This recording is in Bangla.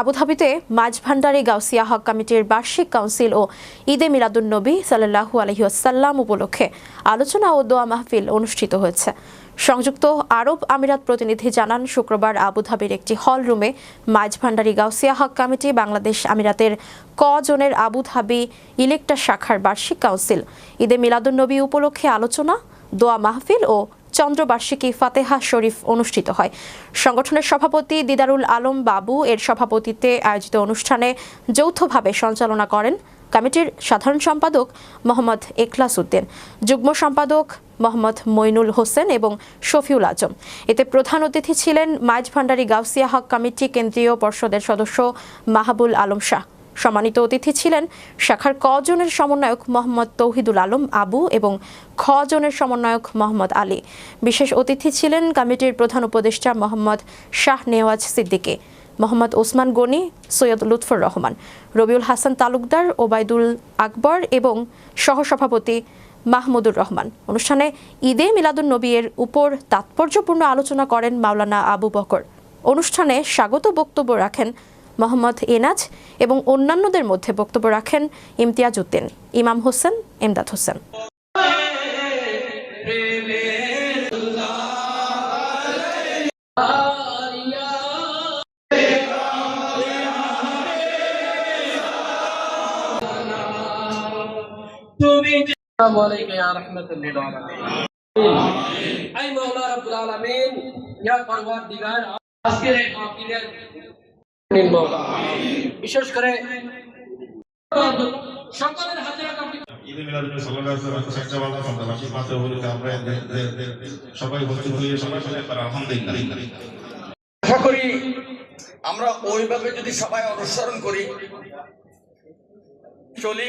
আবুধাবিতে মাঝভান্ডারি গাউসিয়া হক কমিটির বার্ষিক কাউন্সিল ও ঈদে মিলাদুন্নবী সাল্লাহু আলহিউসাল্লাম উপলক্ষে আলোচনা ও দোয়া মাহফিল অনুষ্ঠিত হয়েছে। সংযুক্ত আরব আমিরাত প্রতিনিধি জানান, শুক্রবার আবুধাবির একটি হল রুমে মাঝভান্ডারি গাউসিয়া হক কমিটি বাংলাদেশ আমিরাতের ক জনের আবুধাবি ইলেকটা শাখার বার্ষিক কাউন্সিল। ঈদে মিলাদুন্নবী উপলক্ষে আলোচনা, দোয়া মাহফিল ও চন্দ্রবার্ষিকী ফাতেহা শরীফ অনুষ্ঠিত হয়। সংগঠনের সভাপতি দিদারুল আলম বাবু এর সভাপতিত্বে আয়োজিত অনুষ্ঠানে যৌথভাবে সঞ্চালনা করেন কমিটির সাধারণ সম্পাদক মোহাম্মদ এখলাস উদ্দিন, যুগ্ম সম্পাদক মোহাম্মদ মইনুল হোসেন এবং শফিউল আজম। এতে প্রধান অতিথি ছিলেন মাইজ ভান্ডারি গাউসিয়া হক কমিটি কেন্দ্রীয় পর্ষদের সদস্য মাহাবুল আলম শাহ। সম্মানিত অতিথি ছিলেন শাখার ক জনের সমন্বয়ক মোহাম্মদ তৌহিদুল আলম আবু এবং খ জনের সমন্বয়ক মোহাম্মদ আলী। বিশেষ অতিথি ছিলেন কমিটির প্রধান উপদেষ্টা মোহাম্মদ শাহ নেওয়াজ সিদ্দিকী, মোহাম্মদ ওসমান গনি, সৈয়দ লুৎফর রহমান, রবিউল হাসান তালুকদার, ওবায়দুল আকবর এবং সহসভাপতি মাহমুদুর রহমান। অনুষ্ঠানে ঈদে মিলাদুন নবীর উপর তাৎপর্যপূর্ণ আলোচনা করেন মাওলানা আবু বকর। অনুষ্ঠানে স্বাগত বক্তব্য রাখেন মোহাম্মদ এনাজ এবং অন্যান্যদের মধ্যে বক্তব্য রাখেন ইমতিয়াজ উদ্দিন, ইমাম হোসেন এমদাদ হোসেন। তুমি আসসালামু আলাইকুম ইয়া রাহমাতুল লিল আলামিন। আই মাওলা রাব্বুল আলামিন, ইয়া পরওয়ারদিগার, আজকের বিশেষ করে সকলের সবাই আশা করি আমরা ওইভাবে যদি সবাই অনুসরণ করি চলি।